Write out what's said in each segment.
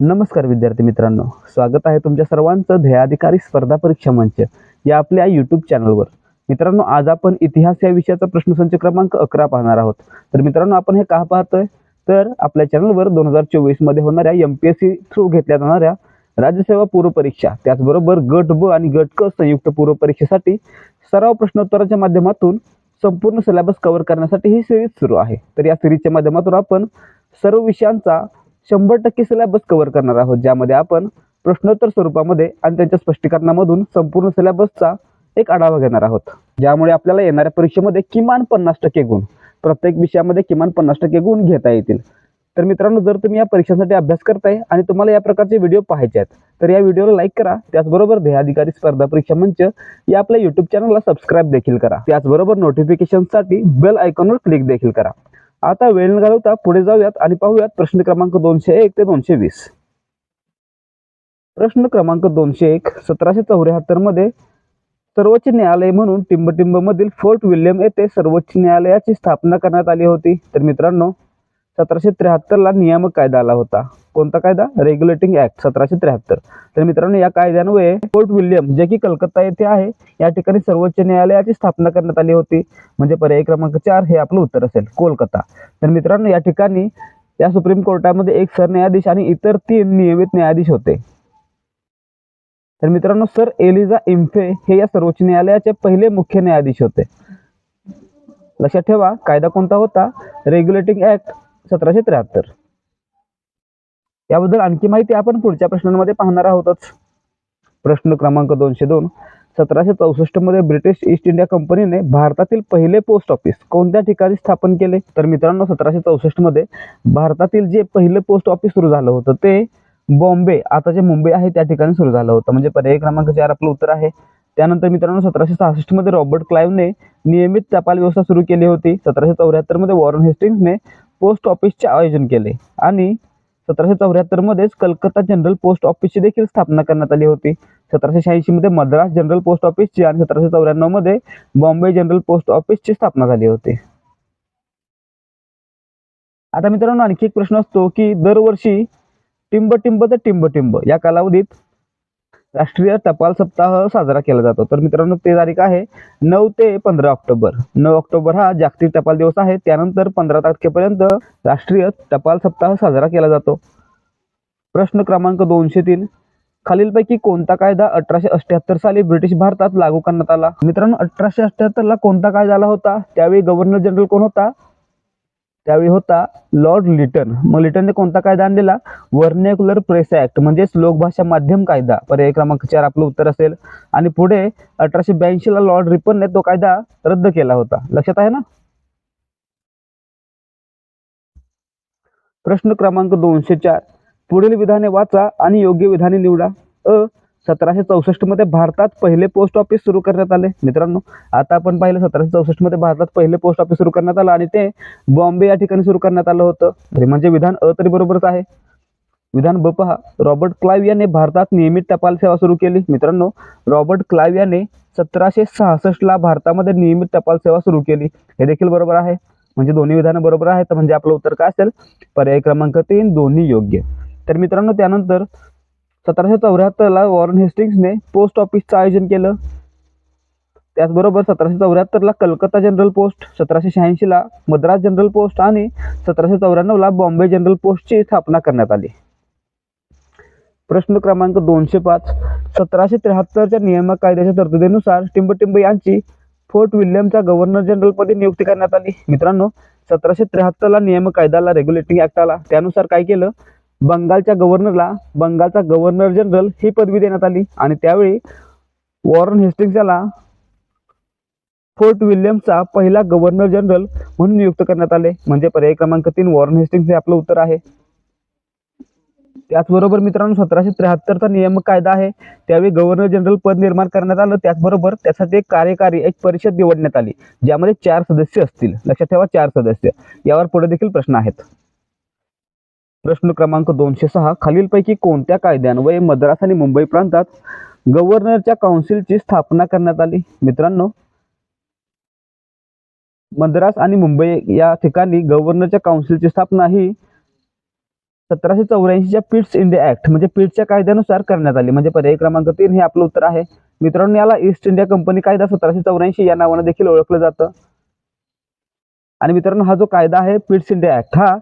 नमस्कार विद्यार्थी मित्रांनो स्वागत आहे तुमच्या सर्वांचं ध्येयाधिकारी स्पर्धा परीक्षा मंच या आपल्या यूट्यूब चॅनलवर मित्रांनो आज आपण इतिहास या विषयाचा प्रश्नसंच क्रमांक अकरा पाहणार आहोत. तर मित्रांनो आपण हे का पाहतोय? तर आपल्या चॅनलवर दोन हजार चोवीसमध्ये होणाऱ्या M P S C through घेतल्या जाणाऱ्या राज्यसेवा पूर्वपरीक्षा त्याचबरोबर गट ब आणि गट क संयुक्त पूर्वपरीक्षेसाठी सराव प्रश्नोत्तराच्या माध्यमातून संपूर्ण सिलेबस कव्हर करण्यासाठी ही सिरीज सुरू आहे. तर या सिरीजच्या माध्यमातून आपण सर्व विषयांचा शंभर टक्के सिलॅबस कव्हर करणार आहोत ज्यामध्ये आपण प्रश्नोत्तर स्वरूपामध्ये आणि त्यांच्या स्पष्टीकरणामधून संपूर्ण सिलेबसचा एक आढावा घेणार आहोत. ज्यामुळे आपल्याला येणाऱ्या परीक्षेमध्ये किमान पन्नास टक्के गुण प्रत्येक विषयामध्ये किमान पन्नास टक्के गुण घेता येतील. तर मित्रांनो जर तुम्ही या परीक्षांसाठी अभ्यास करताय आणि तुम्हाला या प्रकारचे व्हिडिओ पाहायचे आहेत तर या व्हिडिओला लाईक करा त्याचबरोबर देहाधिकारी स्पर्धा परीक्षा मंच या आपल्या युट्यूब चॅनलला सबस्क्राईब देखील करा. त्याचबरोबर नोटिफिकेशनसाठी बेल आयकॉनवर क्लिक देखील करा. आता वेळ न घालवता पुढे जाऊयात आणि पाहूयात प्रश्न क्रमांक दोनशे एक ते दोनशे वीस. प्रश्न क्रमांक दोनशे एक सतराशे चौऱ्याहत्तरमध्ये सर्वोच्च न्यायालय म्हणून टिंबटिंब मधील फोर्ट विल्यम येथे सर्वोच्च न्यायालयाची स्थापना करण्यात आली होती. तर मित्रांनो सतराशे त्र्याहत्तर ला नियामक कायदा आला होता. कोणता कायदा? रेग्युलेटिंग ऍक्ट सतराशे त्र्याहत्तर. तर मित्रांनो या कायद्यान्वये फोर्ट विल्यम जे की कलकत्ता येथे आहे या ठिकाणी सर्वोच्च न्यायालयाची स्थापना करण्यात आली होती. म्हणजे पर्याय क्रमांक चार हे आपलं उत्तर असेल कोलकाता. तर मित्रांनो या ठिकाणी या सुप्रीम कोर्टामध्ये एक सरन्यायाधीश आणि इतर तीन नियमित न्यायाधीश होते. तर मित्रांनो सर एलिझा इम्फे हे या सर्वोच्च न्यायालयाचे पहिले मुख्य न्यायाधीश होते. लक्षात ठेवा कायदा कोणता होता? रेग्युलेटिंग ऍक्ट सतराशे त्र्याहत्तर. याबद्दल आणखी माहिती आपण पुढच्या प्रश्नांमध्ये पाहणार आहोतच. प्रश्न क्रमांक दोनशे दोन. सतराशे चौसष्टमध्ये ब्रिटिश ईस्ट इंडिया कंपनीने भारतातील पहिले पोस्ट ऑफिस कोणत्या ठिकाणी स्थापन केले? तर मित्रांनो सतराशे चौसष्टमध्ये भारतातील जे पहिले पोस्ट ऑफिस सुरू झालं होतं ते बॉम्बे आता जे मुंबई आहे त्या ठिकाणी सुरू झालं होतं. म्हणजे पर्याय क्रमांक चार आपलं उत्तर आहे. त्यानंतर मित्रांनो सतराशे सहासष्टमध्ये रॉबर्ट क्लाईव्हने नियमित टपाल व्यवस्था सुरू केली होती. सतराशे चौऱ्याहत्तरमध्ये वॉरन हेस्टिंग्सने पोस्ट ऑफिसचे आयोजन केले. आणि सतराशे चौऱ्याहत्तर मध्येच कलकत्ता जनरल पोस्ट ऑफिसची देखील स्थापना करण्यात आली होती. सतराशे शहाऐंशी मध्ये मद्रास जनरल पोस्ट ऑफिसची आणि सतराशे चौऱ्याण्णवमध्ये बॉम्बे जनरल पोस्ट ऑफिसची स्थापना झाली होती. आता मित्रांनो आणखी एक प्रश्न असतो की दरवर्षी टिंब टिंब ते टिंब टिंब या कालावधीत राष्ट्रीय टपाल सप्ताह साजरा केला जातो. तर मित्रांनो ते तारीख आहे नऊ ते पंधरा ऑक्टोबर. नऊ ऑक्टोबर हा जागतिक टपाल दिवस आहे. त्यानंतर पंधरा तारखेपर्यंत राष्ट्रीय टपाल सप्ताह साजरा केला जातो. प्रश्न क्रमांक दोनशे तीन. खालीलपैकी कोणता कायदा अठराशे अठ्याहत्तर साली ब्रिटिश भारतात लागू करण्यात आला? मित्रांनो अठराशे अठ्याहत्तर ला कोणता कायदा आला होता? त्यावेळी गव्हर्नर जनरल कोण होता? त्यावेळी होता लॉर्ड लिटन. मग लिटनने कोणता कायदा आणलेला? वर्नेक्युलर प्रेस ऍक्ट म्हणजेच लोकभाषा माध्यम कायदा. पर्याय क्रमांक चार आपलं उत्तर असेल. आणि पुढे अठराशे ब्याऐंशी ला लॉर्ड रिपनने तो कायदा रद्द केला होता. लक्षात आहे ना? प्रश्न क्रमांक दोनशे चार. पुढील विधाने वाचा आणि योग्य विधाने निवडा. अ सतराशे चौसष्टमध्ये भारतात पहिले पोस्ट ऑफिस सुरू करण्यात आले. मित्रांनो आता आपण पाहिलं सतराशे चौसष्टमध्ये भारतात पहिले पोस्ट ऑफिस सुरू करण्यात आलं आणि ते बॉम्बे या ठिकाणी सुरू करण्यात आलं होतं. तरी म्हणजे विधान अ तरी बरोबरच आहे. विधान ब पहा रॉबर्ट क्लाइव्ह याने भारतात नियमित टपाल सेवा सुरू केली. मित्रांनो रॉबर्ट क्लाइव्ह याने सतराशे सहासष्टला भारतामध्ये नियमित टपाल सेवा सुरू केली. हे देखील बरोबर आहे. म्हणजे दोन्ही विधानं बरोबर आहेत. म्हणजे आपलं उत्तर काय असेल? पर्याय क्रमांक तीन दोन्ही योग्य. तर मित्रांनो त्यानंतर सतराशे चौऱ्याहत्तरला वॉरन हेस्टिंग्सने पोस्ट ऑफिसचं आयोजन केलं. त्याचबरोबर सतराशे चौऱ्याहत्तरला कलकत्ता जनरल पोस्ट सतराशे शहाऐंशीला मद्रास जनरल पोस्ट आणि सतराशे चौऱ्याण्णवला बॉम्बे जनरल पोस्टची स्थापना करण्यात आली. प्रश्न क्रमांक दोनशे पाच. सतराशे त्र्याहत्तरच्या नियामक कायद्याच्या तरतुदीनुसार टिंबटिंब यांची फोर्ट विल्यमच्या गव्हर्नर जनरलपदी नियुक्ती करण्यात आली. मित्रांनो सतराशे त्र्याहत्तरला नियामक कायद्याला रेग्युलेटिंग ऍक्ट आला. त्यानुसार काय केलं? बंगालच्या गव्हर्नरला बंगालचा गव्हर्नर जनरल ही पदवी देण्यात आली. आणि त्यावेळी वॉरन हेस्टिंग्स याला फोर्ट विल्यमचा पहिला गव्हर्नर जनरल म्हणून नियुक्त करण्यात आले. म्हणजे पर्याय क्रमांक तीन वॉरन हेस्टिंग्स हे आपलं उत्तर आहे. त्याचबरोबर मित्रांनो सतराशे त्र्याहत्तरचा नियामक कायदा आहे. त्यावेळी गव्हर्नर जनरल पद निर्माण करण्यात आलं. त्याचबरोबर त्यासाठी एक कार्यकारी एक परिषद निवडण्यात आली ज्यामध्ये चार सदस्य असतील. लक्षात ठेवा चार सदस्य. यावर पुढे देखील प्रश्न आहेत. प्रश्न क्रमांक दोनशे सहा खालीलपैकी कोणत्या कायद्यान्वये मद्रास आणि मुंबई प्रांतात गव्हर्नरच्या काउन्सिलची स्थापना करण्यात आली? मित्रांनो मद्रास आणि मुंबई या ठिकाणी गव्हर्नरच्या काउन्सिलची स्थापना ही सतराशे चौऱ्याऐंशीच्या पिट्स इंडिया ऍक्ट म्हणजे पिट्सच्या कायद्यानुसार करण्यात आली. म्हणजे पर्याय क्रमांक तीन हे आपलं उत्तर आहे. मित्रांनो याला ईस्ट इंडिया कंपनी कायदा सतराशे चौऱ्याऐंशी या नावानं देखील ओळखलं जातं. आणि मित्रांनो हा जो कायदा आहे पिट्स इंडिया ऍक्ट हा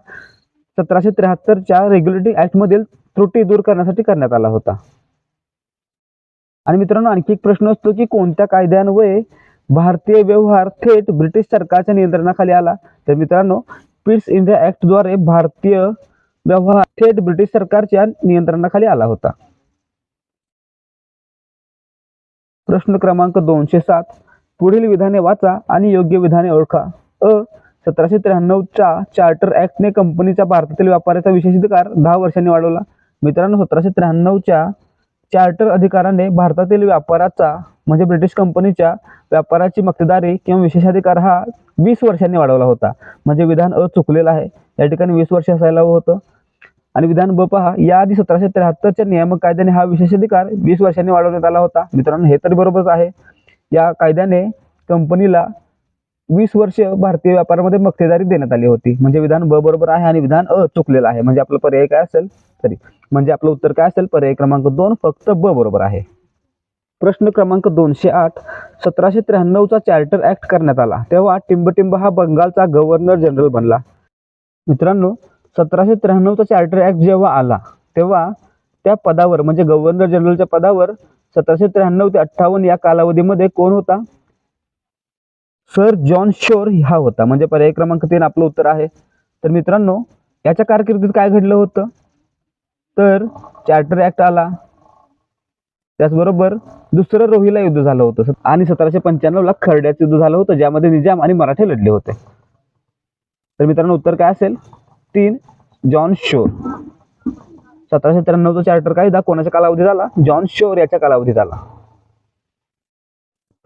सतराशे त्र्याहत्तरच्या रेग्युलेटिंग ऍक्टमधील त्रुटी दूर करण्यासाठी करण्यात आला होता. आणि मित्रांनो आणखी एक प्रश्न असतो की कोणत्या कायद्यान्वये भारतीय व्यवहार थेट ब्रिटिश सरकारच्या नियंत्रणाखाली आला? तर मित्रांनो पिट्स इंडिया ऍक्टद्वारे भारतीय व्यवहार थेट ब्रिटिश सरकारच्या नियंत्रणाखाली आला होता. प्रश्न क्रमांक दोनशे सात पुढील विधाने वाचा आणि योग्य विधाने ओळखा. अ सतराशे त्र्याण्णवच्या चार्टर ॲक्टने कंपनीचा भारतातील व्यापाराचा विशेषाधिकार दहा वर्षांनी वाढवला. मित्रांनो सतराशे त्र्याण्णवच्या चार्टर अधिकाराने भारतातील व्यापाराचा म्हणजे ब्रिटिश कंपनीच्या व्यापाराची मक्तेदारी किंवा विशेषाधिकार हा वीस वर्षांनी वाढवला होता. म्हणजे विधान अ चुकलेलं आहे. या ठिकाणी वीस वर्ष असायला होतं. आणि विधान ब पहा याआधी सतराशे त्र्याहत्तरच्या नियामक कायद्याने हा विशेषाधिकार वीस वर्षांनी वाढवण्यात आला होता. मित्रांनो हे तरी बरोबरच आहे. या कायद्याने कंपनीला वीस वर्ष भारतीय व्यापारामध्ये मक्तेदारी देण्यात आली होती. म्हणजे विधान ब बरोबर आहे आणि विधान अ चुकलेलं आहे. म्हणजे आपलं पर्याय काय असेल? सॉरी. म्हणजे आपलं उत्तर काय असेल? पर्याय क्रमांक दोन फक्त ब बरोबर आहे. प्रश्न क्रमांक दोनशे आठ सतराशे त्र्याण्णवचा चार्टर ऍक्ट करण्यात आला. तेव्हा टिंबटिंब हा बंगालचा गव्हर्नर जनरल बनला. मित्रांनो सतराशे त्र्याण्णवचा चार्टर ऍक्ट जेव्हा आला तेव्हा त्या पदावर म्हणजे गव्हर्नर जनरलच्या पदावर सतराशे त्र्याण्णव ते अठ्ठावन्न या कालावधीमध्ये कोण होता? सर जॉन शोर हा होता. म्हणजे पर्याय क्रमांक तीन आपलं उत्तर आहे. तर मित्रांनो याच्या कारकिर्दीत काय घडलं होतं? तर चार्टर ऍक्ट आला. त्याचबरोबर दुसरं रोहिला युद्ध झालं होतं. आणि सतराशे पंच्याण्णवला खरड्याचं युद्ध झालं होतं ज्यामध्ये निजाम आणि मराठे लढले होते. तर मित्रांनो उत्तर काय असेल? तीन जॉन शोर. सतराशे त्र्याण्णवचा चार्टर कायदा कोणाच्या कालावधी झाला जॉन शोर याच्या कालावधीत आला.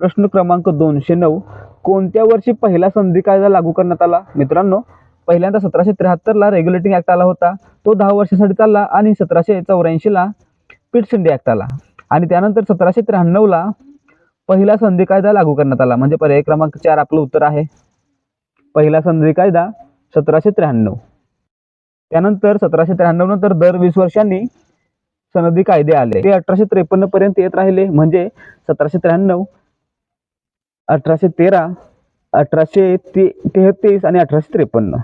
प्रश्न क्रमांक दोनशे नऊ. कोणत्या वर्षी पहिला संधी कायदा लागू करण्यात आला? मित्रांनो पहिल्यांदा सतराशे त्र्याहत्तरला रेग्युलेटिंग ऍक्ट आला होता. तो दहा वर्षासाठी चालला आणि सतराशे चौऱ्याऐंशीला पिट्स इंडिया ऍक्ट आला. आणि त्यानंतर सतराशे त्र्याण्णवला पहिला संधी कायदा लागू करण्यात आला. म्हणजे पर्याय क्रमांक चार आपलं उत्तर आहे. पहिला संधी कायदा सतराशे त्र्याण्णव. त्यानंतर सतराशे त्र्याण्णव नंतर दर वीस वर्षांनी सनदी कायदे आले. ते अठराशे त्रेपन्न पर्यंत येत राहिले. म्हणजे सतराशे त्र्याण्णव अठराशे तेरा अठराशे ते तेहतीस आणि अठराशे त्रेपन्न.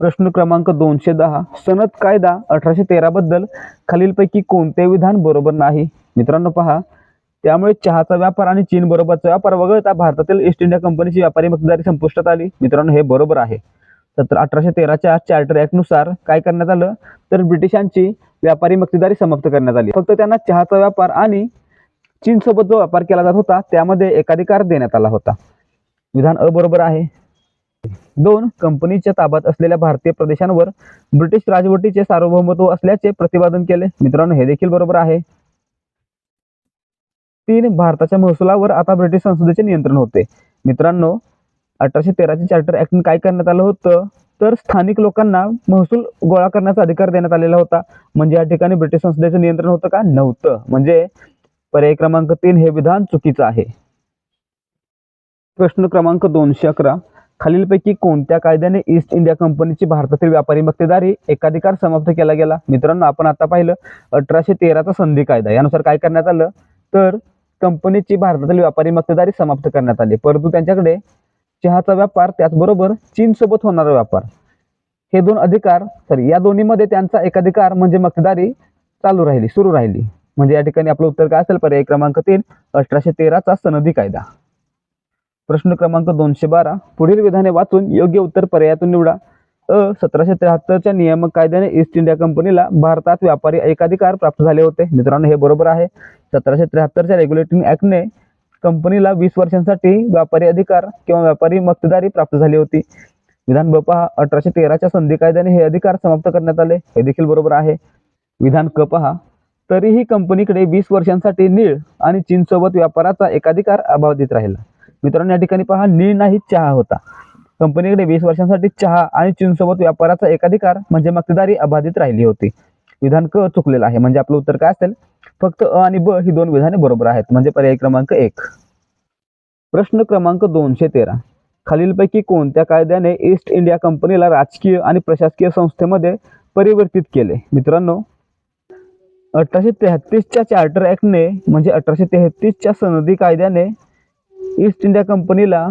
प्रश्न क्रमांक दोनशे दहा. सनद कायदा अठराशे तेरा बद्दल खालीलपैकी कोणते विधान बरोबर नाही? मित्रांनो पहा. त्यामुळे चहाचा व्यापार आणि चीन बरोबरचा व्यापार वगळता भारतातील ईस्ट इंडिया कंपनीची व्यापारी मक्तेदारी संपुष्टात आली. मित्रांनो हे बरोबर आहे. तर अठराशे तेराच्या चार्टर ऍक्टनुसार काय करण्यात आलं? तर ब्रिटिशांची व्यापारी मक्तेदारी समाप्त करण्यात आली. फक्त त्यांना चहाचा व्यापार आणि चीनसोबत जो व्यापार केला जात होता त्यामध्ये एकाधिकार देण्यात आला होता. विधान अ बरोबर आहे. दोन कंपनीच्या ताब्यात असलेल्या भारतीय प्रदेशांवर ब्रिटिश राजवटीचे सार्वभौमत्व असल्याचे प्रतिपादन केले. मित्रांनो हे देखील बरोबर आहे. तीन भारताच्या महसुलावर आता ब्रिटिश संसदेचे नियंत्रण होते. मित्रांनो अठराशे तेराचे चार्टर ऍक्ट काय करण्यात आलं होतं? तर स्थानिक लोकांना महसूल गोळा करण्याचा अधिकार देण्यात आलेला होता. म्हणजे या ठिकाणी ब्रिटिश संसदेचं नियंत्रण होतं का? नव्हतं. म्हणजे पर्याय क्रमांक तीन हे विधान चुकीचं आहे. प्रश्न क्रमांक दोनशे अकरा खालीलपैकी कोणत्या कायद्याने ईस्ट इंडिया कंपनीची भारतातील व्यापारी मक्तेदारी एकाधिकार समाप्त केला गेला? मित्रांनो आपण आता पाहिलं अठराशे तेराचा संधी कायदा. यानुसार काय करण्यात आलं? तर कंपनीची भारतातील व्यापारी मक्तेदारी समाप्त करण्यात आली. परंतु त्यांच्याकडे चहाचा व्यापार त्याचबरोबर चीनसोबत होणारा व्यापार. हे दोन अधिकार सॉरी या दोन्हीमध्ये त्यांचा एकाधिकार म्हणजे मक्तेदारी चालू राहिली सुरू राहिली. म्हणजे या ठिकाणी आपलं उत्तर काय असेल? पर्याय क्रमांक तीन अठराशे तेराचा सनदी कायदा. प्रश्न क्रमांक दोनशे बारा पुढील विधाने वाचून योग्य उत्तर पर्यायातून निवडा. अ सतराशे त्र्याहत्तरच्या नियामक कायद्याने ईस्ट इंडिया कंपनीला भारतात व्यापारी एकाधिकार प्राप्त झाले होते. मित्रांनो हे बरोबर आहे. सतराशे त्र्याहत्तरच्या रेग्युलेटिंग ऍक्टने कंपनीला वीस वर्षांसाठी व्यापारी अधिकार किंवा व्यापारी मक्तेदारी प्राप्त झाली होती. विधान ब पहा अठराशे तेराच्या संधी कायद्याने हे अधिकार समाप्त करण्यात आले. हे देखील बरोबर आहे. विधान क पहा तरीही कंपनीकडे वीस वर्षांसाठी नीळ आणि चीनसोबत व्यापाराचा एकाधिकार अबाधित राहिला. मित्रांनो या ठिकाणी पहा नीळ नाही चहा होता. कंपनीकडे वीस वर्षांसाठी चहा आणि चीनसोबत व्यापाराचा एकाधिकार म्हणजे मक्तेदारी अबाधित राहिली होती. विधान क चुकलेलं आहे. म्हणजे आपलं उत्तर काय असेल? फक्त अ आणि ब ही दोन विधाने बरोबर आहेत. म्हणजे पर्याय क्रमांक एक. प्रश्न क्रमांक दोनशे तेरा. खालीलपैकी कोणत्या कायद्याने ईस्ट इंडिया कंपनीला राजकीय आणि प्रशासकीय संस्थेमध्ये परिवर्तित केले? मित्रांनो अठराशे तेहतीसच्या चार्टर ऍक्टने म्हणजे अठराशे तेहतीसच्या सनदी कायद्याने ईस्ट इंडिया कंपनीला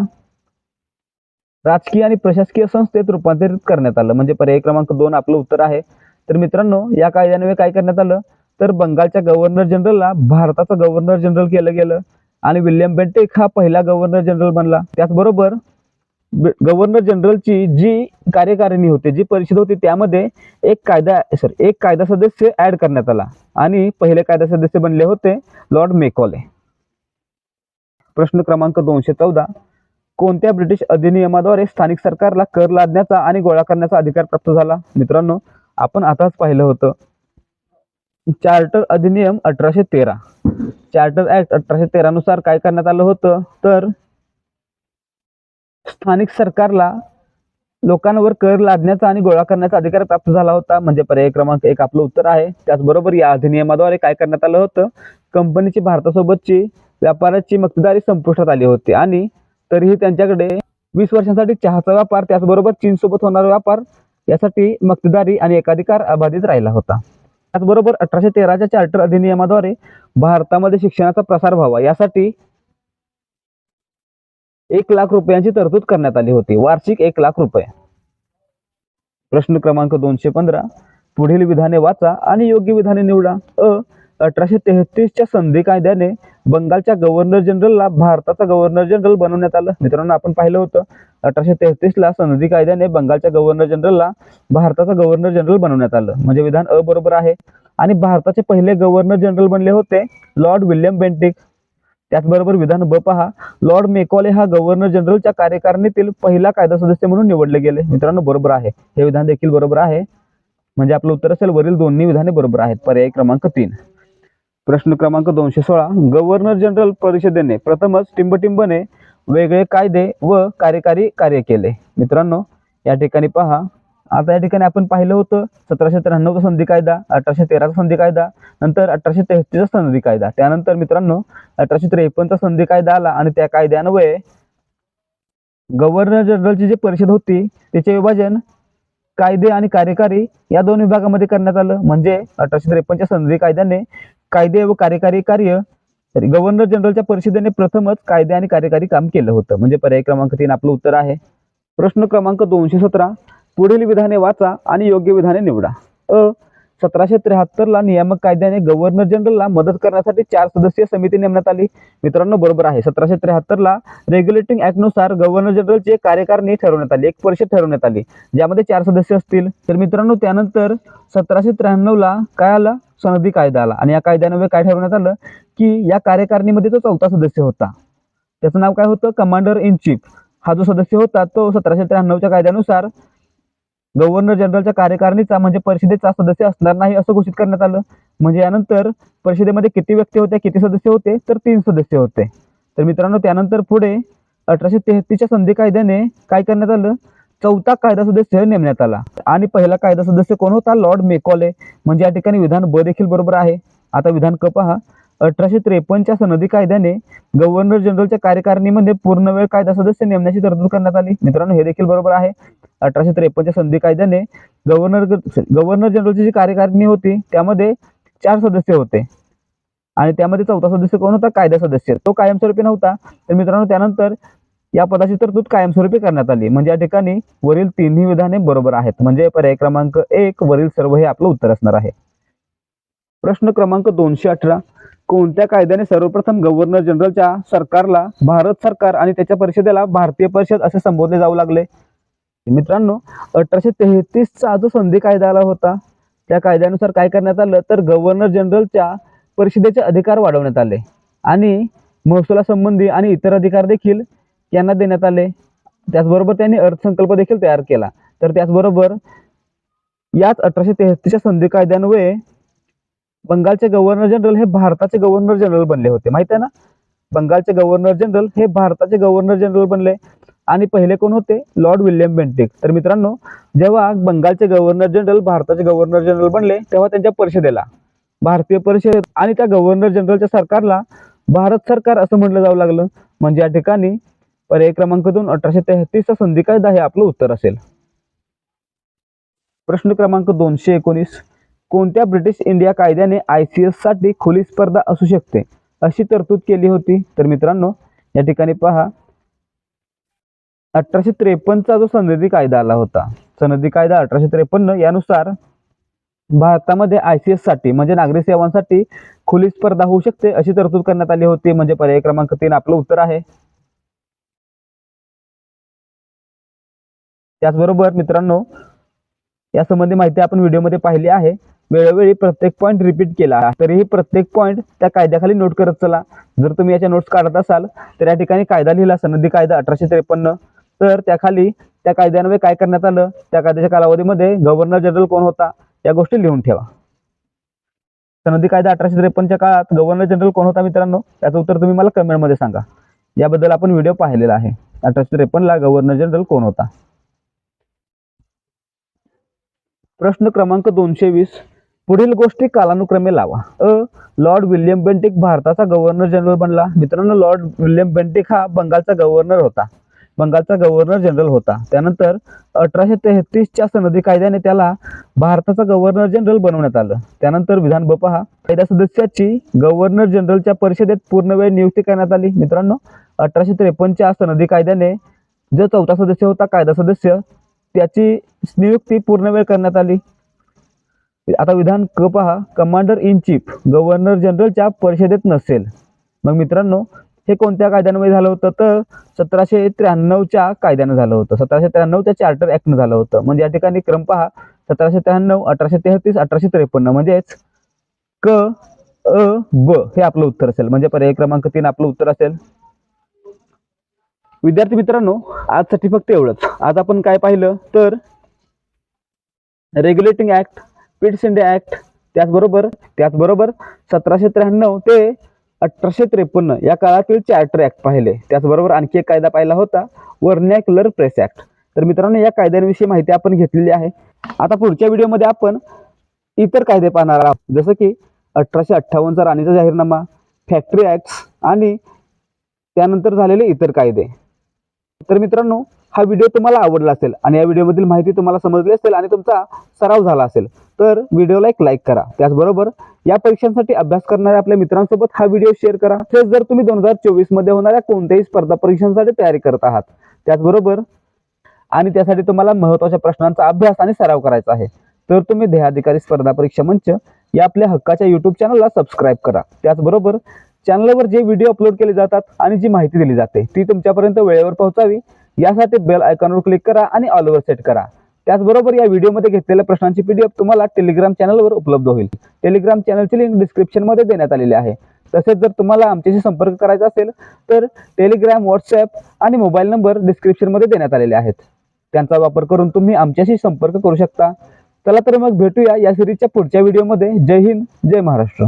राजकीय आणि प्रशासकीय संस्थेत रूपांतरित करण्यात आलं. म्हणजे पर्याय क्रमांक दोन आपलं उत्तर आहे. तर मित्रांनो या कायद्याने काय करण्यात आलं? तर बंगालच्या गव्हर्नर जनरलला भारताचा गव्हर्नर जनरल केलं गेलं. आणि विल्यम बेंटेक हा पहिला गव्हर्नर जनरल बनला. त्याचबरोबर गव्हर्नर जनरलची जी कार्यकारिणी होती जी परिषद होती त्यामध्ये एक कायदा सर एक कायदा सदस्य ऍड करण्यात आला. आणि पहिले कायदा सदस्य बनले होते लॉर्ड मेकॉले प्रश्न क्रमांक दोनशे चौदा. कोणत्या ब्रिटिश अधिनियमाद्वारे स्थानिक सरकारला कर लादण्याचा आणि गोळा करण्याचा अधिकार प्राप्त झाला? मित्रांनो आपण आताच पाहिलं होतं. चार्टर अधिनियम अठराशे तेरा. चार्टर ऍक्ट अठराशे तेरा नुसार काय करण्यात आलं होतं? तर स्थानिक सरकारला लोकांवर कर लादण्याचा आणि गोळा करण्याचा अधिकार प्राप्त झाला होता. म्हणजे पर्याय क्रमांक एक आपलं उत्तर आहे. त्याचबरोबर या अधिनियमाद्वारे काय करण्यात आलं होतं? कंपनीची भारतासोबतची व्यापाराची मक्तेदारी संपुष्टात आली होती. आणि तरीही त्यांच्याकडे वीस वर्षांसाठी चहाचा व्यापार त्याचबरोबर चीनसोबत होणारा व्यापार यासाठी मक्तेदारी आणि एकाधिकार अबाधित राहिला होता. त्याचबरोबर अठराशे तेराच्या चार्टर अधिनियमाद्वारे भारतामध्ये शिक्षणाचा प्रसार व्हावा यासाठी एक लाख रुपयांची तरतूद करण्यात आली होती. वार्षिक एक लाख रुपये. प्रश्न क्रमांक दोनशे पंधरा. पुढील विधाने वाचा आणि योग्य विधाने निवडा. अ. अठराशे तेहतीसच्या संधी कायद्याने बंगालच्या गव्हर्नर जनरलला भारताचा गव्हर्नर जनरल बनवण्यात आलं. मित्रांनो आपण पाहिलं होतं अठराशे तेहतीसला संधी कायद्याने बंगालच्या गव्हर्नर जनरलला भारताचा गव्हर्नर जनरल बनवण्यात आलं. म्हणजे विधान अ बरोबर आहे. आणि भारताचे पहिले गव्हर्नर जनरल बनले होते लॉर्ड विल्यम बेंटिक. त्याचबरोबर विधान ब पहा. लॉर्ड मेकॉले हा गव्हर्नर जनरलच्या कार्यकारिणीतील पहिला कायदा सदस्य म्हणून निवडले गेले. मित्रांनो बरोबर आहे. हे विधान देखील बरोबर आहे. म्हणजे आपलं उत्तर असेल वरील दोन्ही विधाने बरोबर आहेत. पर्याय क्रमांक तीन. प्रश्न क्रमांक दोनशे सोळा. गव्हर्नर जनरल परिषदेने प्रथमच टिंबटिंबने वेगळे कायदे व कार्यकारी कार्य केले. मित्रांनो या ठिकाणी पहा. आता या ठिकाणी आपण पाहिलं होतं सतराशे त्र्याण्णवचा संधी कायदा अठराशे तेराचा संधी कायदा नंतर अठराशे तेहतीसचा संधी कायदा त्यानंतर मित्रांनो अठराशे त्रेपन्नचा संधी कायदा आला आणि त्या कायद्यान्वये गव्हर्नर जनरलची जी परिषद होती त्याचे विभाजन कायदे आणि कार्यकारी या दोन विभागामध्ये करण्यात आलं. म्हणजे अठराशे त्रेपन्नच्या संधी कायद्याने कायदे व कार्यकारी कार्य गव्हर्नर जनरलच्या परिषदेने प्रथमच कायदे आणि कार्यकारी काम केलं होतं. म्हणजे पर्याय क्रमांक तीन आपलं उत्तर आहे. प्रश्न क्रमांक दोनशे सतरा पुढील विधाने वाचा आणि योग्य विधाने निवडा. अ. सतराशे त्र्याहत्तरला नियामक कायद्याने गव्हर्नर जनरलला मदत करण्यासाठी चार सदस्यीय समिती नेमण्यात आली. मित्रांनो बरोबर आहे. सतराशे त्र्याहत्तरला रेग्युलेटिंग ऍक्टनुसार गव्हर्नर जनरलची कार्यकारिणी ठरवण्यात आली. एक परिषद ठरवण्यात आली. ज्यामध्ये चार सदस्य असतील. तर मित्रांनो त्यानंतर सतराशे त्र्याण्णवला काय आला? सनदी कायदा आला. आणि या कायद्यान्वये काय ठरवण्यात आलं? की या कार्यकारिणीमध्ये तो चौथा सदस्य होता. त्याचं नाव काय होतं? कमांडर इन चीफ हा जो सदस्य होता तो सतराशे त्र्याण्णवच्या कायद्यानुसार गव्हर्नर जनरलच्या कार्यकारिणीचा म्हणजे परिषदेचा सदस्य असणार नाही असं घोषित करण्यात आलं. म्हणजे यानंतर परिषदेमध्ये किती व्यक्ती होते किती सदस्य होते तर तीन सदस्य होते. तर मित्रांनो त्यानंतर पुढे अठराशे तेहतीसच्या संधी कायद्याने काय करण्यात आलं? चौथा कायदा सदस्य नेमण्यात आला. आणि पहिला कायदा सदस्य कोण होता? Lord Macaulay. म्हणजे या ठिकाणी विधान ब देखील बरोबर आहे. आता विधान क पहा. अठराशे त्रेपन्नच्या सनदी कायद्याने गव्हर्नर जनरलच्या कार्यकारिणीमध्ये पूर्णवेळ कायदा सदस्य नेमण्याची तरतूद करण्यात आली. मित्रांनो हे देखील बरोबर आहे. अठराशे त्रेपन्नच्या संधी कायद्याने गव्हर्नर गव्हर्नर जनरलची जी कार्यकारिणी होती त्यामध्ये चार सदस्य होते. आणि त्यामध्ये चौथा सदस्य कोण होता? कायदा सदस्य. तो कायमस्वरूपी नव्हता. तर मित्रांनो त्यानंतर या पदाची तरतूद कायमस्वरूपी करण्यात आली. म्हणजे या ठिकाणी वरील तिन्ही विधाने बरोबर आहेत. म्हणजे पर्याय क्रमांक एक वरील सर्व हे आपलं उत्तर असणार आहे. प्रश्न क्रमांक दोनशे अठरा. कोणत्या कायद्याने सर्वप्रथम गव्हर्नर जनरलच्या सरकारला भारत सरकार आणि त्याच्या परिषदेला भारतीय परिषद असे संबोधले जाऊ लागले? मित्रांनो अठराशे तेहतीसचा जो संधी कायदा आला होता त्या कायद्यानुसार काय करण्यात आलं? तर गव्हर्नर जनरलच्या परिषदेचे अधिकार वाढवण्यात आले. आणि महसुलासंबंधी आणि इतर अधिकार देखील यांना देण्यात आले. त्याचबरोबर त्यांनी अर्थसंकल्प देखील तयार केला. तर त्याचबरोबर याच अठराशे तेहतीसच्या संधी कायद्यान्वये बंगालचे गव्हर्नर जनरल हे भारताचे गव्हर्नर जनरल बनले होते माहीत आहे ना? बंगालचे गव्हर्नर जनरल हे भारताचे गव्हर्नर जनरल बनले. आणि पहिले कोण होते? Lord William Bentinck. तर मित्रांनो जेव्हा बंगालचे गव्हर्नर जनरल भारताचे गव्हर्नर जनरल बनले तेव्हा त्यांच्या परिषदेला भारतीय परिषद आणि त्या गव्हर्नर जनरलच्या सरकारला भारत सरकार असं म्हटलं जाऊ लागलं. म्हणजे या ठिकाणी पर्याय क्रमांक दोन अठराशे तेहतीसचा संधी कायदा हे आपलं उत्तर असेल. प्रश्न क्रमांक दोनशे एकोणीस. कोणत्या ब्रिटिश इंडिया कायद्याने आय सी एससाठी खुली स्पर्धा असू शकते? अशी तरतूद केली होती. तर मित्रांनो या ठिकाणी पहा. अठराशे त्रेपन्नचा जो सनदी कायदा आला होता सनदी कायदा अठराशे त्रेपन्न यानुसार भारतामध्ये आय सी एससाठी म्हणजे नागरी सेवांसाठी खुली स्पर्धा होऊ शकते अशी तरतूद करण्यात आली होती. म्हणजे पर्याय क्रमांक तीन आपलं उत्तर आहे. त्याचबरोबर मित्रांनो यासंबंधी माहिती आपण व्हिडिओमध्ये पाहिली आहे. वेळोवेळी प्रत्येक पॉईंट रिपीट केला तरीही प्रत्येक पॉईंट त्या कायद्याखाली नोट करत चला. जर तुम्ही याच्या नोट्स काढत असाल तर या ठिकाणी कायदा लिहिला सनदी कायदा अठराशे त्रेपन्न. तर त्याखाली त्या कायद्यान्वये काय करण्यात आलं? त्या कायद्याच्या कालावधीमध्ये गव्हर्नर जनरल कोण होता? या गोष्टी लिहून ठेवा. सनदी कायदा अठराशे त्रेपन्नच्या काळात गव्हर्नर जनरल कोण होता मित्रांनो? त्याचं उत्तर तुम्ही मला कमेंटमध्ये सांगा. याबद्दल आपण व्हिडिओ पाहिलेला आहे. अठराशे त्रेपन्नला गव्हर्नर जनरल कोण होता? प्रश्न क्रमांक दोनशे वीस. पुढील गोष्टी कालानुक्रमे लावा. अ लॉर्ड विल्यम बेंटिक भारताचा गव्हर्नर जनरल बनला. मित्रांनो लॉर्ड विल्यम बेंटिक हा बंगालचा गव्हर्नर होता. बंगालचा गव्हर्नर जनरल होता. त्यानंतर अठराशे तेहतीसच्या सनदी कायद्याने त्याला भारताचा गव्हर्नर जनरल बनवण्यात आलं. त्यानंतर विधान बपा हा कायदा सदस्याची गव्हर्नर जनरलच्या परिषदेत पूर्णवेळ नियुक्ती करण्यात आली. मित्रांनो अठराशे त्रेपन्नच्या सनदी कायद्याने जो चौथा सदस्य होता कायदा सदस्य त्याची नियुक्ती पूर्ण वेळ करण्यात आली. आता विधान क पहा कमांडर इन चीफ गव्हर्नर जनरलच्या परिषदेत नसेल. मग मित्रांनो हे कोणत्या कायद्यामध्ये झालं होतं? तर सतराशे त्र्याण्णवच्या कायद्यानं झालं होतं. सतराशे त्र्याण्णवच्या चार्टर ॲक्टनं झालं होतं. म्हणजे या ठिकाणी क्रम पहा सतराशे त्र्याण्णव अठराशे तेहतीस अठराशे त्रेपन्न. म्हणजेच क अ ब हे आपलं उत्तर असेल. म्हणजे पर्याय क्रमांक तीन आपलं उत्तर असेल. विद्यार्थी मित्रांनो आजसाठी फक्त एवढंच. आज आपण काय पाहिलं? तर regulating act Pitt's India act त्याचबरोबर त्याचबरोबर सतराशे त्र्याण्णव ते अठराशे त्रेपन्न या काळातील चार्टर ॲक्ट पाहिले. त्याचबरोबर आणखी एक कायदा पाहिला होता वर्नॅक्युलर प्रेस ॲक्ट तर मित्रांनो या कायद्यांविषयी माहिती आपण घेतलेली आहे. आता पुढच्या व्हिडिओमध्ये आपण इतर कायदे पाहणार आहोत. जसं की अठराशे अठ्ठावन्नचा राणीचा जाहीरनामा फॅक्टरी ॲक्ट्स आणि त्यानंतर झालेले इतर कायदे. तर मित्रांनो हा व्हिडिओ तुम्हाला आवडला असेल आणि या व्हिडिओमधील माहिती तुम्हाला समजली असेल आणि तुमचा सराव झाला असेल तर व्हिडिओला एक लाईक करा. त्याचबरोबर या परीक्षांसाठी अभ्यास करणाऱ्या आपल्या मित्रांसोबत हा व्हिडिओ शेअर करा. तसेच जर तुम्ही दोन हजार चोवीसमध्ये होणाऱ्या कोणत्याही स्पर्धा परीक्षांसाठी तयारी करत आहात त्याचबरोबर आणि त्यासाठी तुम्हाला महत्त्वाच्या प्रश्नांचा अभ्यास आणि सराव करायचा आहे तर तुम्ही देहाधिकारी स्पर्धा परीक्षा मंच या आपल्या हक्काच्या युट्यूब चॅनलला सबस्क्राईब करा. त्याचबरोबर चॅनलवर जे व्हिडिओ अपलोड केले जातात आणि जी माहिती दिली जाते ती तुमच्यापर्यंत वेळेवर पोहोचावी. यासाठी बेल आयकॉनवर क्लिक करा आणि ऑलवर सेट करा. त्याचबरोबर या व्हिडिओमध्ये घेतलेल्या प्रश्नांची पीडीएफ तुम्हाला टेलिग्राम चॅनलवर उपलब्ध होईल. टेलिग्राम चॅनलची लिंक डिस्क्रिप्शनमध्ये देण्यात आलेली आहे. तसेच जर तुम्हाला आमच्याशी संपर्क करायचा असेल तर टेलिग्राम व्हॉट्सॲप आणि मोबाईल नंबर डिस्क्रिप्शनमध्ये देण्यात आलेले आहेत. त्यांचा वापर करून तुम्ही आमच्याशी संपर्क करू शकता. चला तर मग भेटूया या सिरीजच्या पुढच्या व्हिडिओमध्ये जय हिंद जय महाराष्ट्र.